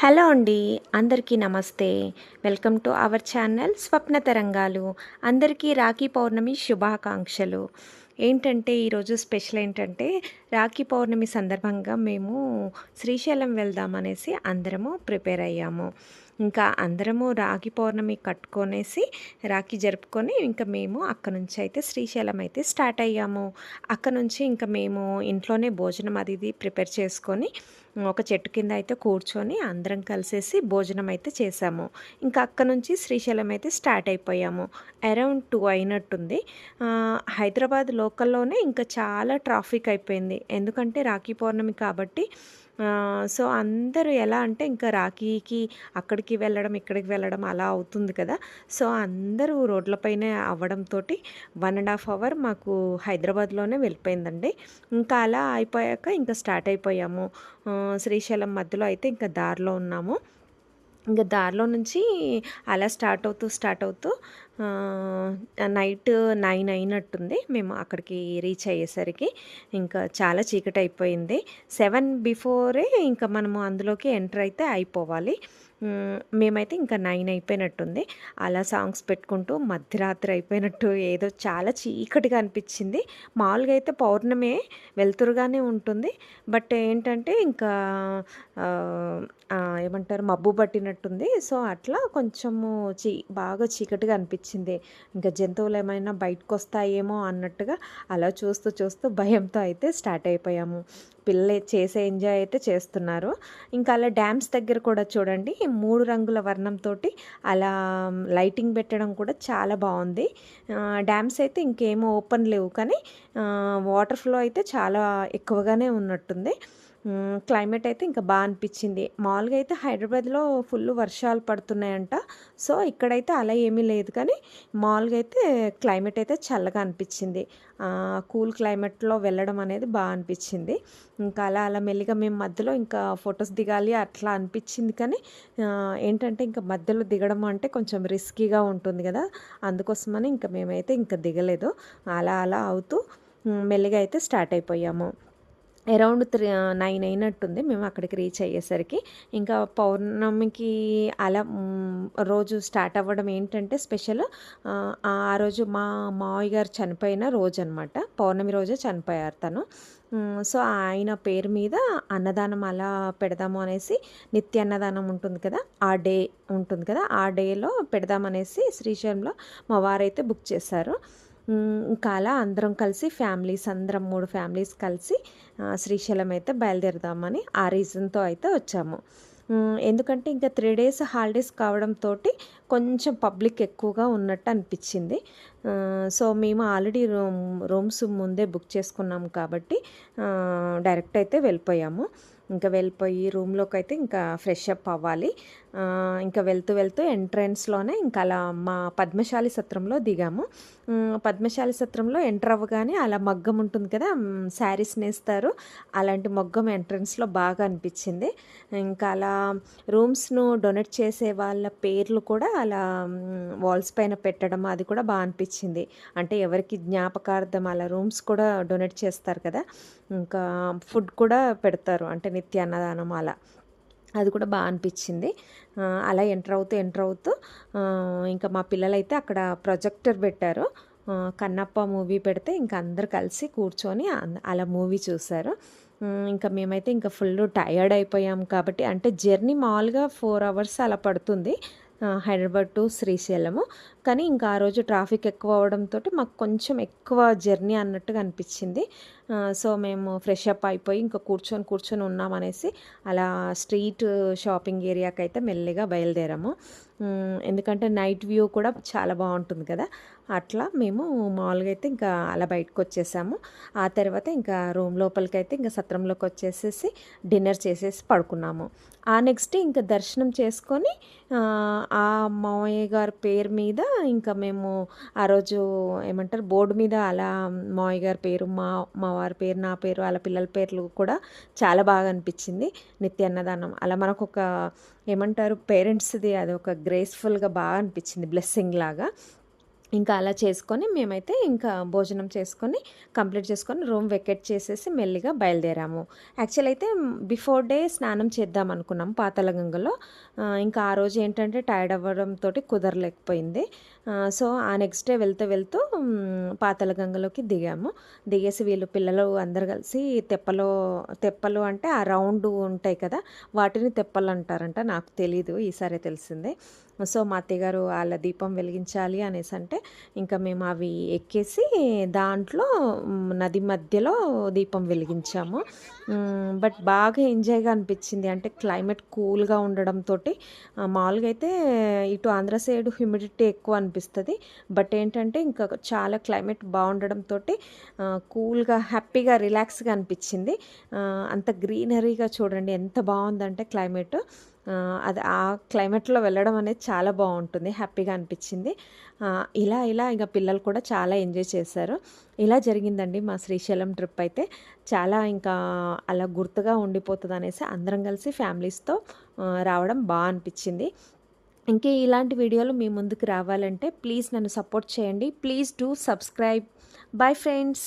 Hello అండి అందరికీ నమస్తే. Welcome to our channel Swapna Tarangalu. అందరికీ రాఖీ పౌర్ణమి శుభాకాంక్షలు. ఏంటంటే ఈరోజు స్పెషల్ ఏంటంటే రాఖీ పౌర్ణమి సందర్భంగా మేము శ్రీశైలం వెళ్దామనేసి అందరము ప్రిపేర్ అయ్యాము. ఇంకా అందరము రాఖీ పౌర్ణమి కట్టుకొనేసి రాఖీ జరుపుకొని ఇంకా మేము అక్కడ నుంచి అయితే శ్రీశైలం అయితే స్టార్ట్ అయ్యాము. అక్కడ నుంచి ఇంకా మేము ఇంట్లోనే భోజనం అది ఇది ప్రిపేర్ చేసుకొని ఒక చెట్టు కింద అయితే కూర్చొని అందరం కలిసేసి భోజనం అయితే చేసాము. ఇంకా అక్కడ నుంచి శ్రీశైలం అయితే స్టార్ట్ అయిపోయాము. అరౌండ్ టూ అయినట్టుంది. హైదరాబాద్ లోకల్లోనే ఇంకా చాలా ట్రాఫిక్ అయిపోయింది. ఎందుకంటే రాఖీ పౌర్ణమి కాబట్టి సో అందరూ ఎలా అంటే ఇంకా రాఖీకి అక్కడికి వెళ్ళడం ఇక్కడికి వెళ్ళడం అలా అవుతుంది కదా. సో అందరూ రోడ్లపైనే అవ్వడంతో వన్ అండ్ హాఫ్ అవర్ మాకు హైదరాబాద్లోనే వెళ్ళిపోయిందండి. ఇంకా అలా అయిపోయాక ఇంకా స్టార్ట్ అయిపోయాము. శ్రీశైలం మధ్యలో అయితే ఇంకా దారిలో ఉన్నాము. ఇంకా దారిలో నుంచి అలా స్టార్ట్ అవుతూ స్టార్ట్ అవుతూ నైట్ నైన్ అయినట్టుంది. మేము అక్కడికి రీచ్ అయ్యేసరికి ఇంకా చాలా చీకటి అయిపోయింది. సెవెన్ బిఫోరే ఇంకా మనము అందులోకి ఎంటర్ అయితే అయిపోవాలి. మేమైతే ఇంకా నైన్ అయిపోయినట్టుంది. అలా సాంగ్స్ పెట్టుకుంటూ మధ్యరాత్రి అయిపోయినట్టు ఏదో చాలా చీకటిగా అనిపించింది. మామూలుగా అయితే పౌర్ణమే వెలుతురుగానే ఉంటుంది. బట్ ఏంటంటే ఇంకా ఏమంటారు మబ్బు పట్టినట్టుంది. సో అట్లా కొంచెము చీ బాగా చీకటిగా అనిపించింది. ఇంకా జంతువులు ఏమైనా బయటకు వస్తాయేమో అన్నట్టుగా అలా చూస్తూ చూస్తూ భయంతో అయితే స్టార్ట్ అయిపోయాము. పిల్లలు చేసే ఎంజాయ్ అయితే చేస్తున్నారు. ఇంకా అలా డ్యామ్స్ దగ్గర కూడా చూడండి మూడు రంగుల వర్ణంతో అలా లైటింగ్ పెట్టడం కూడా చాలా బాగుంది. డ్యామ్స్ అయితే ఇంకేమో ఓపెన్ లేవు కానీ వాటర్ ఫ్లో అయితే చాలా ఎక్కువగానే ఉన్నట్టుంది. క్లైమేట్ అయితే ఇంకా బాగా అనిపించింది. మామూలుగా అయితే హైదరాబాద్లో ఫుల్ వర్షాలు పడుతున్నాయంట. సో ఇక్కడైతే అలా ఏమీ లేదు. కానీ మామూలుగా అయితే క్లైమేట్ అయితే చల్లగా అనిపించింది. కూల్ క్లైమేట్లో వెళ్ళడం అనేది బాగా అనిపించింది. ఇంకా అలా అలా మెల్లిగా మేము మధ్యలో ఇంకా ఫొటోస్ దిగాలి అట్లా అనిపించింది. కానీ ఏంటంటే ఇంకా మధ్యలో దిగడం అంటే కొంచెం రిస్కీగా ఉంటుంది కదా. అందుకోసమని ఇంకా మేమైతే ఇంకా దిగలేదు. అలా అలా అవుతూ మెల్లిగా అయితే స్టార్ట్ అయిపోయాము. అరౌండ్ త్రీ నైన్ అయినట్టుంది. మేము అక్కడికి రీచ్ అయ్యేసరికి. ఇంకా పౌర్ణమికి అలా రోజు స్టార్ట్ అవ్వడం ఏంటంటే స్పెషల్ ఆ రోజు మా మావయ్య గారు చనిపోయిన రోజు అనమాట పౌర్ణమి రోజే చనిపోయారు తను. సో ఆయన పేరు మీద అన్నదానం అలా పెడదాము అనేసి నిత్య అన్నదానం ఉంటుంది కదా ఆ డే ఉంటుంది కదా ఆ డేలో పెడదామనేసి శ్రీశైలంలో మా వారైతే బుక్ చేశారు. ఇంకా అలా అందరం కలిసి ఫ్యామిలీస్ అందరం మూడు ఫ్యామిలీస్ కలిసి శ్రీశైలం అయితే బయలుదేరదామని ఆ రీజన్తో అయితే వచ్చాము. ఎందుకంటే ఇంకా త్రీ డేస్ హాలిడేస్ కావడంతో కొంచెం పబ్లిక్ ఎక్కువగా ఉన్నట్టు అనిపించింది. సో మేము ఆల్రెడీ రూమ్ రూమ్స్ ముందే బుక్ చేసుకున్నాం కాబట్టి డైరెక్ట్ అయితే వెళ్ళిపోయాము. ఇంకా వెళ్ళిపోయి రూమ్లోకి అయితే ఇంకా ఫ్రెష్ అప్ అవ్వాలి. ఇంకా వెళ్తూ వెళ్తూ ఎంట్రన్స్లోనే ఇంకా అలా మా పద్మశాలి సత్రంలో దిగాము. పద్మశాలి సత్రంలో ఎంటర్ అవ్వగానే అలా మగ్గం ఉంటుంది కదా శారీస్ నేస్తారు. అలాంటి మగ్గం ఎంట్రన్స్లో బాగా అనిపించింది. ఇంకా అలా రూమ్స్ను డొనేట్ చేసే వాళ్ళ పేర్లు కూడా అలా వాల్స్ పైన పెట్టడం అది కూడా బాగా అనిపించింది. అంటే ఎవరికి జ్ఞాపకార్థం అలా రూమ్స్ కూడా డొనేట్ చేస్తారు కదా ఇంకా ఫుడ్ కూడా పెడతారు. అంటే నిత్య అన్నదానం అలా. అది కూడా బాగా అనిపించింది. అలా ఎంటర్ అవుతూ ఎంటర్ అవుతూ ఇంకా మా పిల్లలైతే అక్కడ ప్రొజెక్టర్ పెట్టారు. కన్నప్ప మూవీ పెడితే ఇంకా అందరు కలిసి కూర్చొని అలా మూవీ చూశారు. ఇంకా మేమైతే ఇంకా ఫుల్ టయర్డ్ అయిపోయాం కాబట్టి అంటే జర్నీ మామూలుగా ఫోర్ అవర్స్ అలా పడుతుంది హైదరాబాద్ టు శ్రీశైలము. కానీ ఇంకా ఆ రోజు ట్రాఫిక్ ఎక్కువ అవడంతో మాకు కొంచెం ఎక్కువ జర్నీ అన్నట్టుగా అనిపించింది. సో మేము ఫ్రెష్ అప్ అయిపోయి ఇంకా కూర్చొని కూర్చొని ఉన్నామనేసి అలా స్ట్రీట్ షాపింగ్ ఏరియాకి అయితే మెల్లిగా బయలుదేరాము. ఎందుకంటే నైట్ వ్యూ కూడా చాలా బాగుంటుంది కదా. అట్లా మేము మామూలుగా అయితే ఇంకా అలా బయటకు వచ్చేసాము. ఆ తర్వాత ఇంకా రూమ్ లోపలికి అయితే ఇంకా సత్రంలోకి వచ్చేసేసి డిన్నర్ చేసేసి పడుకున్నాము. ఆ నెక్స్ట్ ఇంకా దర్శనం చేసుకొని ఆ, ఆ మావయ్య గారి పేరు మీద ఇంకా మేము ఆ రోజు ఏమంటారు బోర్డు మీద అలా మావయ్య గారి పేరు మా మా వారి పేరు నా పేరు వాళ్ళ పిల్లల పేర్లు కూడా చాలా బాగా అనిపించింది. నిత్య అన్నదానం. అలా మనకు ఒక ఏమంటారు పేరెంట్స్ది అది ఒక గ్రేస్ఫుల్గా బాగా అనిపించింది బ్లెస్సింగ్ లాగా. ఇంకా అలా చేసుకొని మేమైతే ఇంకా భోజనం చేసుకొని కంప్లీట్ చేసుకొని రూమ్ వెకెట్ చేసేసి మెల్లిగా బయలుదేరాము. యాక్చువల్ అయితే బిఫోర్ డే స్నానం చేద్దాం అనుకున్నాం పాతలగంగలో ఇంకా ఆ రోజు ఏంటంటే టైర్డ్ అవ్వడంతో కుదరలేకపోయింది. సో ఆ నెక్స్ట్ డే వెళ్తూ వెళ్తూ పాతలగంగలోకి దిగాము. దిగేసి వీళ్ళు పిల్లలు అందరు కలిసి తెప్పలో తెప్పలు అంటే ఆ రౌండ్ ఉంటాయి కదా వాటిని తెప్పలు అంటారంట నాకు తెలీదు ఈసారి తెలిసిందే. సో మా అత్తయ్యగారు వాళ్ళ దీపం వెలిగించాలి అనేసి అంటే ఇంకా మేము అవి ఎక్కేసి దాంట్లో నది మధ్యలో దీపం వెలిగించాము. బట్ బాగా ఎంజాయ్గా అనిపించింది. అంటే క్లైమేట్ కూల్గా ఉండడంతో మామూలుగా అయితే ఇటు ఆంధ్ర సైడ్ హ్యూమిడిటీ ఎక్కువ అనిపిస్తుంది. బట్ ఏంటంటే ఇంకా చాలా క్లైమేట్ బాగుండడంతో కూల్గా హ్యాపీగా రిలాక్స్గా అనిపించింది. అంత గ్రీనరీగా చూడండి ఎంత బాగుందంటే క్లైమేట్. అది ఆ క్లైమేట్లో వెళ్ళడం అనేది చాలా బాగుంటుంది హ్యాపీగా అనిపించింది. ఇలా ఇలా ఇంకా పిల్లలు కూడా చాలా ఎంజాయ్ చేశారు. ఇలా జరిగిందండి మా శ్రీశైలం ట్రిప్ అయితే. చాలా ఇంకా అలా గుర్తుగా ఉండిపోతుంది అనేసి అందరం కలిసి ఫ్యామిలీస్తో రావడం బాగా అనిపించింది. ఇంకే ఇలాంటి వీడియోలు మీ ముందుకు రావాలంటే ప్లీజ్ నన్ను సపోర్ట్ చేయండి. Please do subscribe. Bye friends.